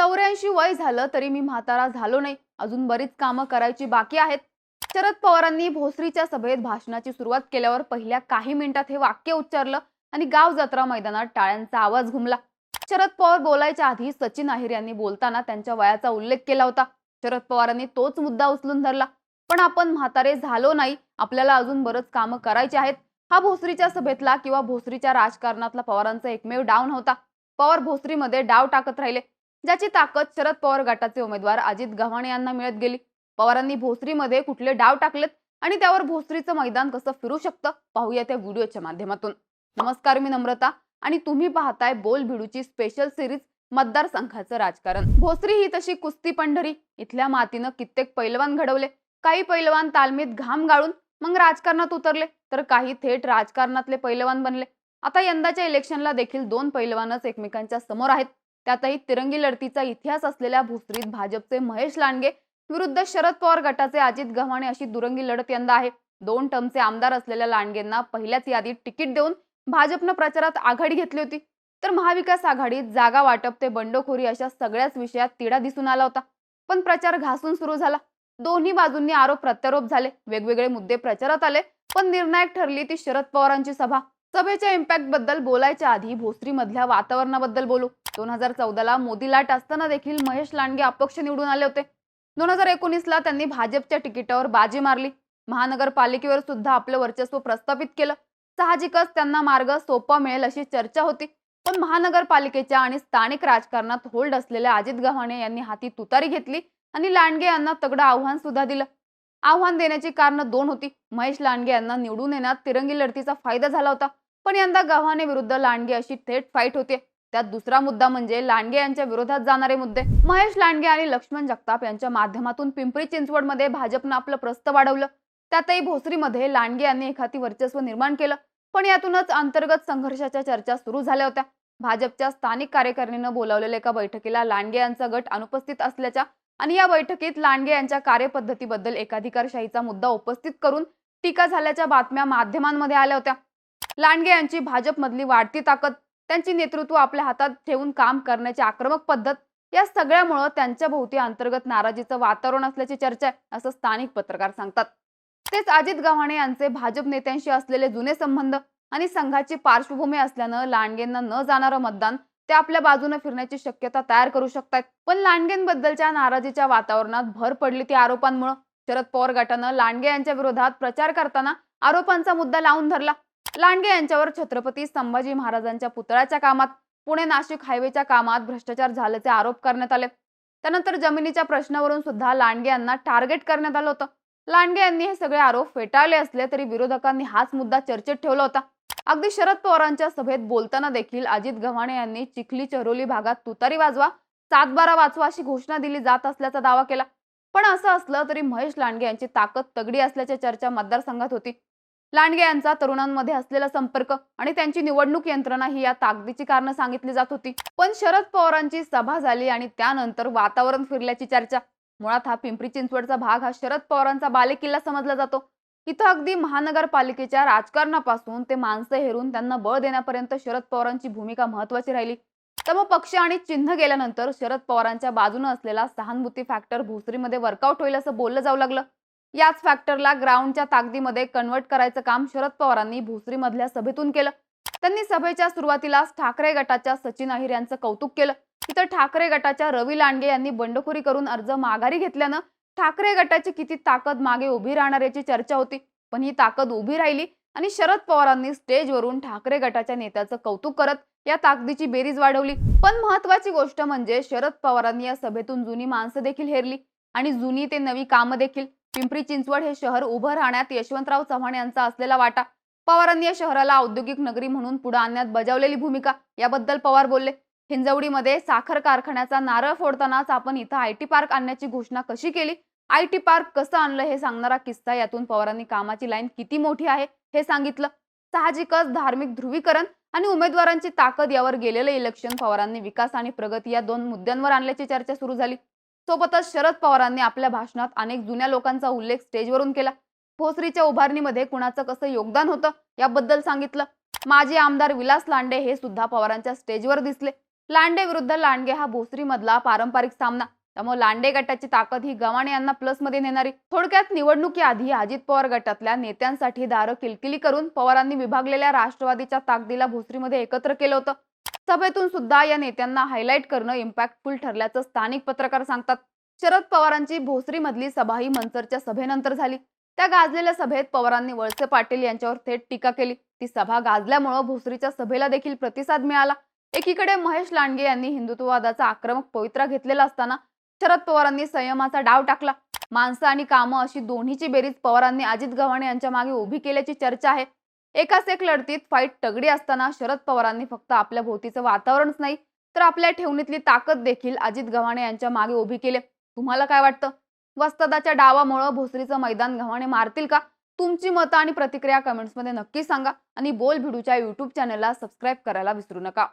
चौऱ्याऐंशी वय झालं तरी मी म्हातारा झालो नाही. अजून बरीच कामं करायची बाकी आहेत. शरद पवारांनी भोसरीच्या सभेत भाषणाची सुरुवात केल्यावर पहिल्या काही मिनिटात हे वाक्य उच्चारलं आणि गाव जत्रा मैदानात टाळ्यांचा आवाज घुमला. शरद पवार बोलायच्या आधी सचिन अहिर यांनी बोलताना त्यांच्या वयाचा उल्लेख केला होता. शरद पवारांनी तोच मुद्दा उचलून धरला. पण आपण म्हातारे झालो नाही. आपल्याला अजून बरंच कामं करायची आहेत. हा भोसरीच्या सभेतला किंवा भोसरीच्या राजकारणातला पवारांचा एकमेव डाव नव्हता. पवार भोसरीमध्ये डाव टाकत राहिले. ज्याची ताकद शरद पवार गटाचे उमेदवार अजित गव्हाणे यांना मिळत गेली. पवारांनी भोसरीमध्ये कुठले डाव टाकलेत आणि त्यावर भोसरीचं मैदान कसं फिरू शकतं? पाहूया त्या व्हिडिओच्या माध्यमातून. नमस्कार मी नम्रता आणि तुम्ही पाहताय बोल भिडूची स्पेशल सिरीज मतदारसंघाचं राजकारण. भोसरी ही तशी कुस्ती पंढरी. इथल्या मातीनं कित्येक पैलवान घडवले. काही पैलवान तालमीत घाम गाळून मग राजकारणात उतरले. तर काही थेट राजकारणातले पैलवान बनले. आता यंदाच्या इलेक्शनला देखील दोन पैलवानच एकमेकांच्या समोर आहेत. त्यातही तिरंगी लढतीचा इतिहास असलेल्या भुसरीत भाजपचे महेश लांडगे विरुद्ध शरद पवार गटाचे अजित गव्हाणे अशी दुरंगी लढत यंदा आहे. दोन टर्मचे आमदार असलेल्या लांडगेंना पहिल्याच यादीत तिकीट देऊन भाजपनं प्रचारात आघाडी घेतली होती. तर महाविकास आघाडीत जागा वाटप ते बंडखोरी अशा सगळ्याच विषयात तिढा दिसून आला होता. पण प्रचार घासून सुरू झाला. दोन्ही बाजूंनी आरोप प्रत्यारोप झाले. वेगवेगळे मुद्दे प्रचारात आले. पण निर्णायक ठरली ती शरद पवारांची सभा. सभेच्या इम्पॅक्टबद्दल बोलायच्या आधी भोसरी मधल्या वातावरणाबद्दल बोलू. दोन हजार चौदाला मोदी लाट असताना देखील महेश लांडगे अपक्ष निवडून आले होते. दोन हजार एकोणीसला त्यांनी भाजपच्या तिकिटावर बाजी मारली. महानगरपालिकेवर सुद्धा आपलं वर्चस्व प्रस्थापित केलं. साहजिकच त्यांना मार्ग सोपा मिळेल अशी चर्चा होती. पण महानगरपालिकेच्या आणि स्थानिक राजकारणात होल्ड असलेल्या अजित गव्हाणे यांनी हाती तुतारी घेतली आणि लांडगे यांना तगडं आव्हान सुद्धा दिलं. आव्हान देण्याची कारण दोन होती. महेश लांडगे यांना निवडून येण्यात तिरंगी लढतीचा फायदा झाला होता. पण यंदा गव्हाणे विरुद्ध लांडगे अशी थेट फाईट होते. त्यात दुसरा मुद्दा म्हणजे लांडगे यांच्या विरोधात जाणारे मुद्दे. महेश लांडगे आणि लक्ष्मण जगताप यांच्या माध्यमातून पिंपरी चिंचवडमध्ये भाजपनं आपलं प्रस्त वाढवलं. त्यातही भोसरीमध्ये लांडगे यांनी एखादी वर्चस्व निर्माण केलं. पण यातूनच अंतर्गत संघर्षाच्या चर्चा सुरू झाल्या होत्या. भाजपच्या स्थानिक कार्यकारिणीनं बोलावलेल्या एका बैठकीला लांडगे यांचा गट अनुपस्थित असल्याच्या आणि या बैठकीत लांडगे यांच्या कार्यपद्धतीबद्दल एकाधिकारशाहीचा मुद्दा उपस्थित करून टीका झाल्याच्या बातम्या माध्यमांमध्ये आल्या होत्या. लांडगे यांची भाजपमधली वाढती ताकद त्यांची नेतृत्व आपल्या हातात ठेवून काम करण्याची आक्रमक पद्धत या सगळ्यामुळं त्यांच्या भोवती अंतर्गत नाराजीचं वातावरण असल्याची चर्चा आहे असं स्थानिक पत्रकार सांगतात. तेच अजित गव्हाणे यांचे भाजप नेत्यांशी असलेले जुने संबंध आणि संघाची पार्श्वभूमी असल्यानं लांडगेंना न जाणारं मतदान ते आपल्या बाजूने फिरण्याची शक्यता तयार करू शकतात पण लांडगेंबद्दलच्या नाराजीच्या वातावरणात भर पडली ती आरोपांमुळे. शरद पवार गटानं लांडगे यांच्या विरोधात प्रचार करताना आरोपांचा मुद्दा लावून धरला. लांडगे यांच्यावर छत्रपती संभाजी महाराजांच्या पुतळ्याच्या कामात पुणे नाशिक हायवेच्या कामात भ्रष्टाचार झाल्याचे आरोप करण्यात आले. त्यानंतर जमिनीच्या प्रश्नावरून सुद्धा लांडगे यांना टार्गेट करण्यात आलं होतं. लांडगे यांनी हे सगळे आरोप फेटाळले असले तरी विरोधकांनी हाच मुद्दा चर्चेत ठेवला होता. अगदी शरद पवारांच्या सभेत बोलताना देखील अजित गव्हाणे यांनी चिखली चरोली भागात तुतारी वाजवा सातबारा वाचवा अशी घोषणा दिली जात असल्याचा दावा केला. पण असं असलं तरी महेश लांडगे यांची ताकद तगडी असल्याची चर्चा मतदारसंघात होती. लांडगे यांचा तरुणांमध्ये असलेला संपर्क आणि त्यांची निवडणूक यंत्रणा ही या ताकदीची कारणं सांगितली जात होती. पण शरद पवारांची सभा झाली आणि त्यानंतर वातावरण फिरल्याची चर्चा. मुळात हा पिंपरी चिंचवडचा भाग हा शरद पवारांचा बालेकिल्ला समजला जातो. इथं अगदी महानगरपालिकेच्या राजकारणापासून ते माणसं हेरून त्यांना बळ देण्यापर्यंत शरद पवारांची भूमिका महत्वाची राहिली. तर मग पक्ष आणि चिन्ह गेल्यानंतर शरद पवारांच्या बाजूने असलेला सहानुभूती फॅक्टर भोसरीमध्ये वर्कआउट होईल असं बोललं जाऊ लागलं. याच फॅक्टरला ग्राउंडच्या ताकदीमध्ये कन्वर्ट करायचं काम शरद पवारांनी भोसरीमधल्या सभेतून केलं. त्यांनी सभेच्या सुरुवातीलाच ठाकरे गटाच्या सचिन अहिर यांचं कौतुक केलं. तिथं ठाकरे गटाच्या रवी लांडगे यांनी बंडखोरी करून अर्ज माघारी घेतल्यानं ठाकरे गटाची किती ताकद मागे उभी राहणार याची चर्चा होती. पण ही ताकद उभी राहिली आणि शरद पवारांनी स्टेजवरून ठाकरे गटाच्या नेत्याचं कौतुक करत या ताकदीची बेरीज वाढवली. पण महत्वाची गोष्ट म्हणजे शरद पवारांनी या सभेतून जुनी माणसं देखील हेरली आणि जुनी ते नवी कामं देखील. पिंपरी चिंचवड हे शहर उभं राहण्यात यशवंतराव चव्हाण यांचा असलेला वाटा. पवारांनी या शहराला औद्योगिक नगरी म्हणून पुढे आणण्यात बजावलेली भूमिका याबद्दल पवार बोलले. हिंजवडीमध्ये साखर कारखान्याचा नारळ फोडतानाच आपण इथं आय टी पार्क आणण्याची घोषणा कशी केली? आय टी पार्क कसं आणलं हे सांगणारा किस्सा यातून पवारांनी कामाची लाईन किती मोठी आहे हे सांगितलं. साहजिकच धार्मिक ध्रुवीकरण आणि उमेदवारांची ताकद यावर गेलेलं इलेक्शन पवारांनी विकास आणि प्रगती या दोन मुद्द्यांवर आणल्याची चर्चा सुरू झाली. सोबतच शरद पवारांनी आपल्या भाषणात अनेक जुन्या लोकांचा उल्लेख स्टेजवरून केला. भोसरीच्या उभारणीमध्ये कुणाचं कसं योगदान होतं याबद्दल सांगितलं. माजी आमदार विलास लांडे हे सुद्धा पवारांच्या स्टेजवर दिसले. लांडे विरुद्ध लांडगे हा भोसरीमधला पारंपरिक सामना. त्यामुळे लांडे गटाची ताकद ही गव्हाणे यांना प्लसमध्ये नेणारी. थोडक्यात निवडणुकीआधी अजित पवार गटातल्या नेत्यांसाठी दारं किलकिली करून पवारांनी विभागलेल्या राष्ट्रवादीच्या ताकदीला भोसरीमध्ये एकत्र केलं होतं. सभेतून सुद्धा या नेत्यांना हायलाईट करणं इम्पॅक्टफुल ठरल्याचं स्थानिक पत्रकार सांगतात. शरद पवारांची भोसरीमधली सभा ही मनसरच्या सभेनंतर झाली. त्या गाजलेल्या सभेत पवारांनी वळसे पाटील यांच्यावर थेट टीका केली. ती सभा गाजल्यामुळं भोसरीच्या सभेला देखील प्रतिसाद मिळाला. एकीकडे महेश लांडगे यांनी हिंदुत्ववादाचा आक्रमक पवित्रा घेतलेला असताना शरद पवारांनी संयमाचा डाव टाकला. माणसं आणि कामं अशी दोन्हीची बेरीज पवारांनी अजित गव्हाणे यांच्या मागे उभी केल्याची चर्चा आहे. एकाच एक लढतीत फाईट तगडी असताना शरद पवारांनी फक्त आपल्या भोवतीचं वातावरणच नाही तर आपल्या ठेवणीतली ताकद देखील अजित गव्हाणे यांच्या मागे उभी केली. तुम्हाला काय वाटतं? वस्तादाच्या डावामुळं भोसरीचं मैदान गव्हाणे मारतील का? तुमची मतं आणि प्रतिक्रिया कमेंट्समध्ये नक्की सांगा आणि बोल भिडूच्या यूट्यूब चॅनलला सबस्क्राईब करायला विसरू नका.